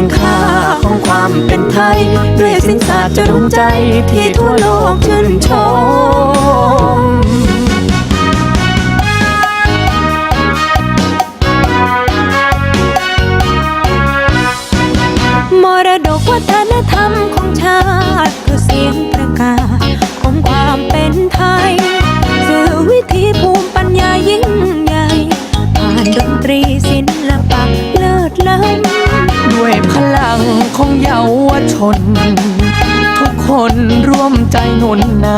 คุณค่าของความเป็นไทย ด้วยสินสาจะรุงใจที่ทั่วโลกชื่นชมมรดกวัฒนธรรมของชาติ ของเยาวชน ทุกคนร่วมใจหนุนน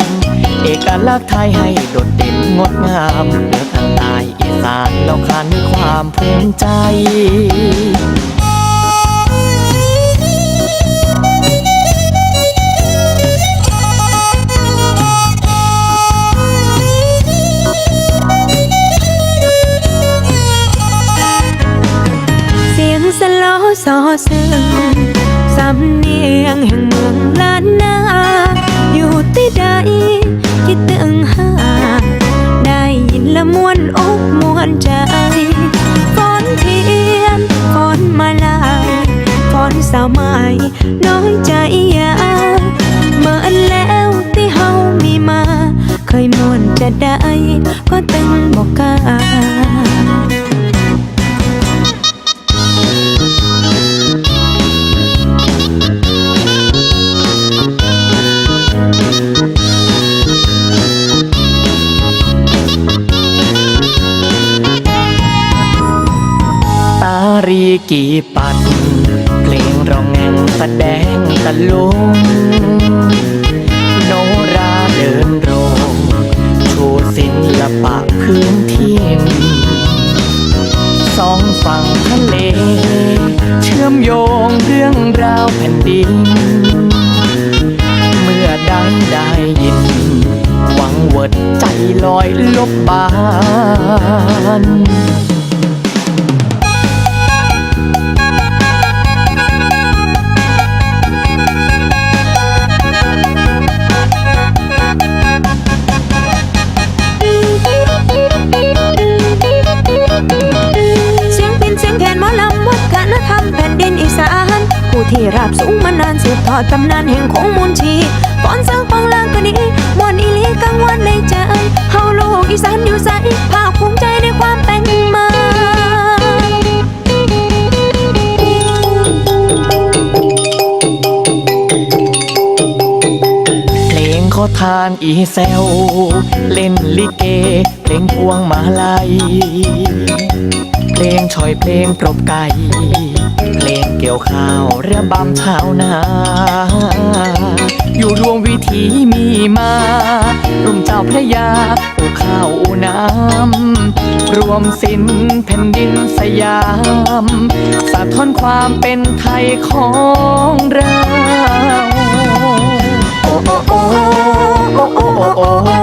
ำเอกลักษณ์ไทยให้โดดเด่นงดงามเหนือทางใต้อีสานเราคันความภูมิใจ ล้อสอซึ่งสำเนียงแห่งเมืองล้านนา อยู่ที่ใดคิดถึงหา ได้ยินละมวนอกมวนใจฟ้อนเทียนฟ้อนมาลายฟ้อนสาวไม้น้อยใจยาเมื่อแล้วที่เฮามีมา เคยมวนจะได้ก็ตึงบอกกา รีกีปัดเพลงร้องแงงแสดงตะลุงโนราเดินโรงโชว์ศิลปะพื้นถิ่สองฝั่งทะเล เชื่อมโยงเรื่องราวแผ่นดิน เมื่อได้ได้ยิน หวังเวิดใจลอยลบบาน ผู้ที่ราบสูงมานานสืบทอดตำนานแห่งของมูลชีฟ้อนเสียงฟังลางก็นี้มวนอีลีกังวานในใจเฮาลูกอีสานอยู่ใสภาคภูมิใจในความเป็นมาเพลงขอทานอีแซวเล่นลิเก เพลงพวงมาลัย เพลงชอยเพลงปรบไก่ เพลงเกี่ยวข้าวเรือบำชาวนา อยู่รวงวิถีมีมารุ่มเจ้าพระยาอู่ข้าวอู่น้ำ รวมสินแผ่นดินสยาม สะท้อนความเป็นไทยของเรา โอ้โอ้โอ้โอ้โอ้